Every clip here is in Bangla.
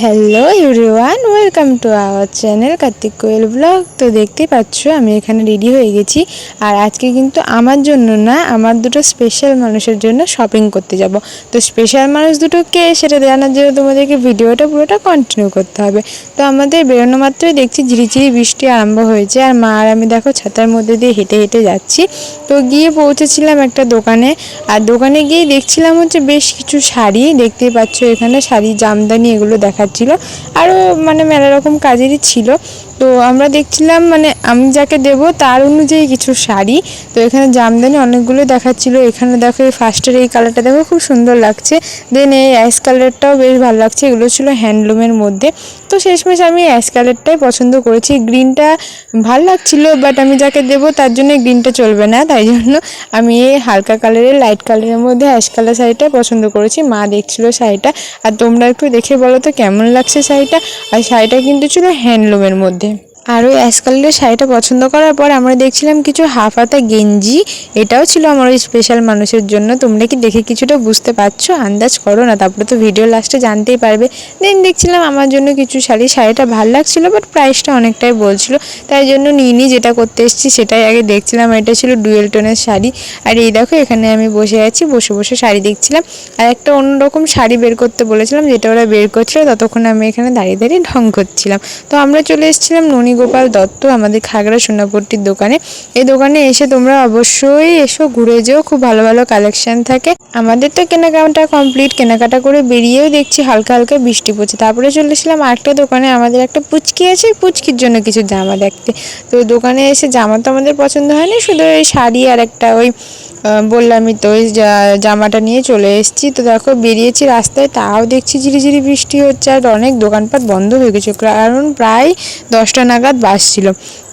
Hello everyone welcome to our channel Kartik Koyel blog তো দেখতেই পাচ্ছ, আমি এখানে রেডি হয়ে গেছি। আর আজকে কিন্তু আমার জন্য না, আমার দুটো স্পেশাল মানুষের জন্য শপিং করতে যাব। তো স্পেশাল মানুষ দুটো কে সেটা জানার জন্য তোমাদেরকে ভিডিওটা পুরোটা কন্টিনিউ করতে হবে। তো আমাদের বেরোনো মাত্রই দেখছি ঝিরিঝিরি বৃষ্টি আরম্ভ হয়েছে। আর মা আর আমি দেখো ছাতার মধ্যে দিয়ে হেঁটে হেঁটে যাচ্ছি। তো গিয়ে পৌঁছেছিলাম একটা দোকানে। আর দোকানে গিয়ে দেখছিলাম হচ্ছে বেশ কিছু শাড়ি। দেখতেই পাচ্ছ এখানে শাড়ি, জামদানি এগুলো দেখাচ্ছিল। আরও মানে মেলা রকম কাজেরই ছিল। তো আমরা দেখছিলাম মানে আমি যাকে দেব তার অনুযায়ী কিছু শাড়ি। তো এখানে জামদানি অনেকগুলো দেখাচ্ছিল। এখানে দেখো এই ফার্স্টের এই কালারটা দেখো খুব সুন্দর লাগছে। দেন এই অ্যাশ কালারটাও বেশ ভালো লাগছে। এগুলো ছিল হ্যান্ডলুমের মধ্যে। তো শেষমেশ আমি অ্যাশ কালারটাই পছন্দ করেছি। গ্রিনটা ভালো লাগছিল বাট আমি যাকে দেব তার জন্য গ্রিনটা চলবে না। তাই জন্য আমি এই হালকা কালারের লাইট কালারের মধ্যে অ্যাশ কালার শাড়িটা পছন্দ করেছি। মা দেখছিল শাড়িটা। আর তোমরা একটু দেখে বলো তো কেমন লাগছে শাড়িটা? আর শাড়িটা কিন্তু ছিল হ্যান্ডলুমের মধ্যে। আর ওই অ্যাশ কালারের শাড়িটা পছন্দ করার পর আমরা দেখছিলাম কিছু হাফ হাতা গেঞ্জি। এটাও ছিল আমার ওই স্পেশাল মানুষের জন্য। তোমরা কি দেখে কিছুটা বুঝতে পারছ? আন্দাজ করো না, তারপরে তো ভিডিও লাস্টে জানতেই পারবে। দেন দেখছিলাম আমার জন্য কিছু শাড়ি, শাড়িটা ভালো লাগছিল বাট প্রাইসটা অনেকটাই বলছিল। তাই জন্য নিয়ে যেটা করতে এসেছি সেটাই আগে দেখছিলাম। এটা ছিল ডুয়েল টোনের শাড়ি। আর এই দেখো, এখানে আমি বসে আছি, বসে বসে শাড়ি দেখছিলাম। আর একটা অন্যরকম শাড়ি বের করতে বলেছিলাম, যেটা ওরা বের করছিল, ততক্ষণ আমি এখানে দাঁড়িয়ে দাঁড়িয়ে ঢং করছিলাম। তো আমরা চলে এসেছিলাম ননীগোপাল দত্ত আমাদের খাগড়া সোনাপট্টির দোকানে। এই দোকানে এসে তোমরা অবশ্যই এসো, ঘুরে যেও, খুব ভালো ভালো কালেকশন থাকে। আমাদের তো কেনাকাটা কমপ্লিট কেনাকাটা করে বেরিয়েও দেখছি হালকা হালকা বৃষ্টি পড়ছে। তারপরে চলে এসেছিলাম আরেকটা দোকানে, আমাদের একটা পুচকি আছে, পুচকির জন্য কিছু জামা দেখতে। তো দোকানে এসে জামা তো আমাদের পছন্দ হয়নি, শুধু ওই শাড়ি আর একটা ওই বললামই তো ওই জামাটা নিয়ে চলে এসেছি। তো দেখো বেরিয়েছি রাস্তায়, তাও দেখছি ঝিরিঝিরি বৃষ্টি হচ্ছে, আর অনেক দোকানপাট বন্ধ হয়ে গেছে। কারণ প্রায় দশটা নাগাদ বাস ছিল।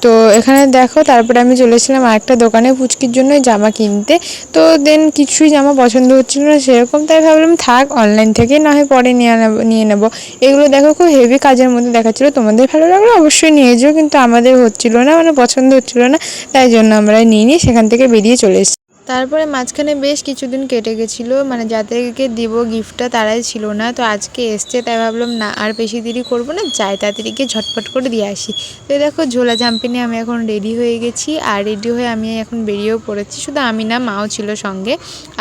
তো এখানে দেখো, তারপরে আমি চলেছিলাম আরেকটা দোকানে পুচকির জন্য জামা কিনতে। তো দেন কিছুই জামা পছন্দ হচ্ছিল না সেরকম, তাই ভাবলাম থাক অনলাইন থেকে না হয় পরে নিয়ে নেব নিয়ে নেব। এগুলো দেখো, খুব হেভি কাজের মধ্যে দেখাচ্ছিলো। তোমাদের ভালো লাগল অবশ্যই নিয়ে যেও, কিন্তু আমাদের হচ্ছিল না মানে পছন্দ হচ্ছিল না। তাই জন্য আমরা নিয়ে নিয়ে সেখান থেকে বেরিয়ে চলে এসেছি। তারপরে মাঝখানে বেশ কিছুদিন কেটে গেছিল মানে যাদেরকে দিব গিফটটা তারাই ছিল না, তো আজকে এসছে তাই ভাবলাম না, আর বেশি দেরি করব না, যাই তাড়াতাড়ি গিয়ে ঝটপট করে দিয়ে আসি। তো দেখো ঝোলা ঝাম্পি নিয়ে আমি এখন রেডি হয়ে গেছি, আর রেডি হয়ে আমি এখন বেরিয়েও পড়েছি, শুধু আমি না, মাও ছিল সঙ্গে।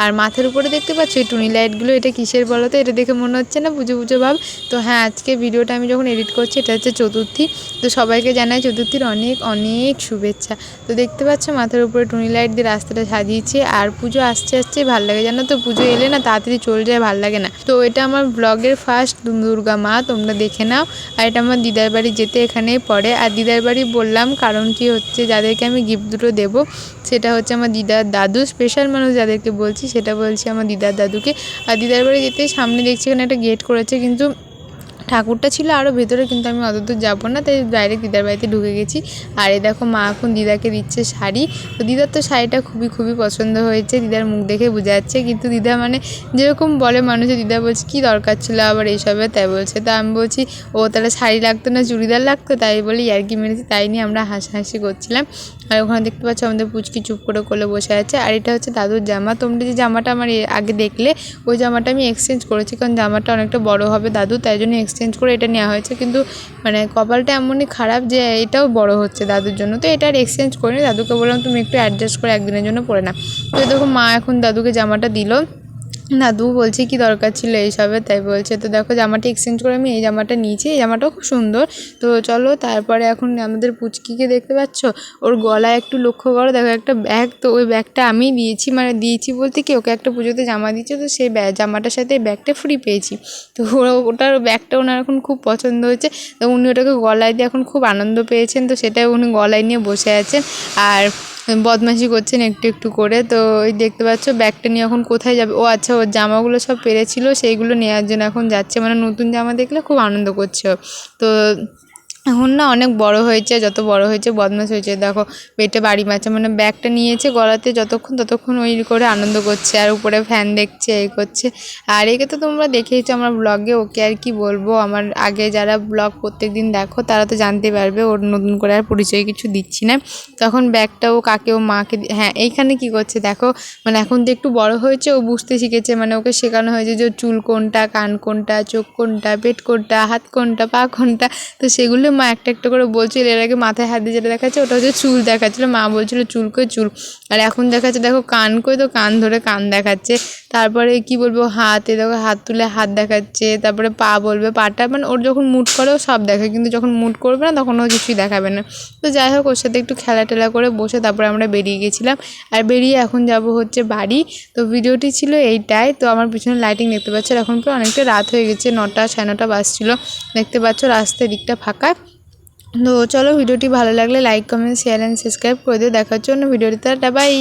আর মাথার উপরে দেখতে পাচ্ছ এই টুনি লাইটগুলো এটা কিসের বলো তো? এটা দেখে মনে হচ্ছে না পুজো পুজো ভাব। তো হ্যাঁ আজকে ভিডিওটা আমি যখন এডিট করছি, এটা হচ্ছে চতুর্থী, তো সবাইকে জানাই চতুর্থীর অনেক অনেক শুভেচ্ছা। তো দেখতে পাচ্ছ মাথার উপরে টুনি লাইট দিয়ে রাস্তাটা সাজিয়েছি আর পুজো আসছে আসছে, ভালো লাগে জানো তো? পুজো এলে না তাড়াতাড়ি চলে যায়, ভালো লাগে না। তো এটা আমার ব্লগের ফার্স্ট দুর্গা মা, তোমরা দেখে নাও। আর এটা আমার দিদার বাড়ি যেতে এখানেই পড়ে। আর দিদার বাড়ি বললাম কারণ কি হচ্ছে, যাদেরকে আমি গিফট দুটো দেবো, সেটা হচ্ছে আমার দিদার দাদু। স্পেশাল মানুষ যাদেরকে বলছি, সেটা বলছি আমার দিদার দাদুকে। আর দিদার বাড়ি যেতেই সামনে দেখছি এখানে একটা গেট করেছে, কিন্তু ঠাকুরটা ছিল আরও ভেতরে, কিন্তু আমি অত দূর যাব না, তাই ডাইরেক্ট দিদার বাড়িতে ঢুকে গেছি। আর এই দেখো মা এখন দিদাকে দিচ্ছে শাড়ি। তো দিদার তো শাড়িটা খুবই খুবই পছন্দ হয়েছে, দিদার মুখ দেখে বোঝা যাচ্ছে। কিন্তু দিদা মানে যেরকম বলে মানুষের দিদা বলছে, কী দরকার ছিল আবার এইসবে? তাই বলছে। তা আমি বলছি, ও তাহলে শাড়ি লাগতো না, চুড়িদার লাগতো? তাই বলে, ইয়ার্কি মেরেছি, তাই নিয়ে আমরা হাসাহাসি করছিলাম। আর ওখানে দেখতে পাচ্ছ আমাদের পুচকি চুপ করে কোলে বসে আছে। আর এটা হচ্ছে দাদুর জামা। তোমরা যে জামাটা আমার আগে দেখলে, ওই জামাটা আমি এক্সচেঞ্জ করেছি, কারণ জামাটা অনেকটা বড় হবে দাদু, তাই জন্য এক্সচেঞ্জ করে এটা নেওয়া হয়েছে। কিন্তু মানে কপালটা এমনই খারাপ যে এটাও বড় হচ্ছে দাদুর জন্য। তো এটা আর এক্সচেঞ্জ করিনি। দাদুকে বললাম, তুমি একটু অ্যাডজাস্ট করে একদিনের জন্য পরে না তো দেখো, মা এখন দাদুকে জামাটা দিল। দাদু বলছে কি দরকার ছিল এইসবে, তাই বলছে, তো দেখো জামাটা এক্সচেঞ্জ করে আমি এই জামাটা নিয়েছি, এই জামাটাও খুব সুন্দর। তো চলো, তারপরে এখন আমাদের পুচকিকে দেখতে পাচ্ছ? ওর গলায় একটু লক্ষ্য করো, দেখো একটা ব্যাগ তো ওই ব্যাগটা আমি দিয়েছি মানে দিয়েছি বলতে কি, ওকে একটা পুজোতে জামা দিচ্ছে তো সেই জামাটার সাথে ব্যাগটা ফ্রি পেয়েছি। তো ওটার ব্যাগটা ওনার এখন খুব পছন্দ হয়েছে, তো উনি ওটাকে গলায় দিয়ে এখন খুব আনন্দ পেয়েছেন, তো সেটাই উনি গলায় নিয়ে বসে আছেন। আর বদমাশি করছেন একটু একটু করে, তো ওই দেখতে পাচ্ছ ব্যাগটা নিয়ে এখন কোথায় যাবে? ও আচ্ছা ওর জামাগুলো সব পেরেছিল, সেইগুলো নেওয়ার জন্য এখন যাচ্ছে। মানে নতুন জামা দেখলে খুব আনন্দ করছে। তো এখন না অনেক বড় হয়েছে, যত বড় হয়েছে বদমাশ হয়েছে। দেখো পেটে বাড়ি মারছে মানে ব্যাগটা নিয়েছে গলাতে যতক্ষণ, ততক্ষণ ওই করে আনন্দ করছে, আর উপরে ফ্যান দেখছে এই করছে। আর একে তো তোমরা দেখেইছো আমার ব্লগে ওকে আর কি বলব? আমার আগে যারা ব্লগ প্রত্যেক দিন দেখো, তারা তো জানতে পারবে, ওর নতুন করে আর পরিচয় কিছু দিচ্ছি না। তখন ব্যাগটা ও কাকে, ও মাকে হ্যাঁ এইখানে কি করছে দেখো মানে এখন তো একটু বড় হয়েছে, ও বুঝতে শিখেছে মানে ওকে শেখানো হয়েছে যে চুল কোনটা, কান কোনটা, চোখ কোনটা, পেট কোনটা, হাত কোনটা, পা কোনটা, তো সেগুলো মা একটা একটা করে বলছিল, এর আগে মাথায় হাত দিয়ে যেটা দেখাচ্ছে ওটা হচ্ছে চুল দেখাচ্ছিলো। মা বলছিল, চুল কই, চুল। আর এখন দেখাচ্ছে, দেখো কান কই তো কান ধরে কান দেখাচ্ছে। তারপরে কি বলব, হাত দেখো হাত তুলে হাত দেখাচ্ছে, তারপরে পা বলবে, পাটা মানে ওর যখন মুড করে ও সব দেখায় কিন্তু যখন মুড করবে না তখন ও কিছুই দেখাবে না। তো যাই হোক, ওর সাথে একটু খেলা টেলা করে বসে তারপরে আমরা বেরিয়ে গেছিলাম। আর বেরিয়ে এখন যাব হচ্ছে বাড়ি। তো ভিডিওটি ছিল এইটাই। তো আমার পিছনে লাইটিং দেখতে পাচ্ছ এখন প্রায় অনেকটা রাত হয়ে গেছে, নটা সাড়ে নটা বাজছিল। দেখতে পাচ্ছ রাস্তার দিকটা ফাঁকা। তো চলো ভিডিওটি ভালো লাগলে like comment share and subscribe করে দিও। দেখার জন্য ভিডিওটি বাই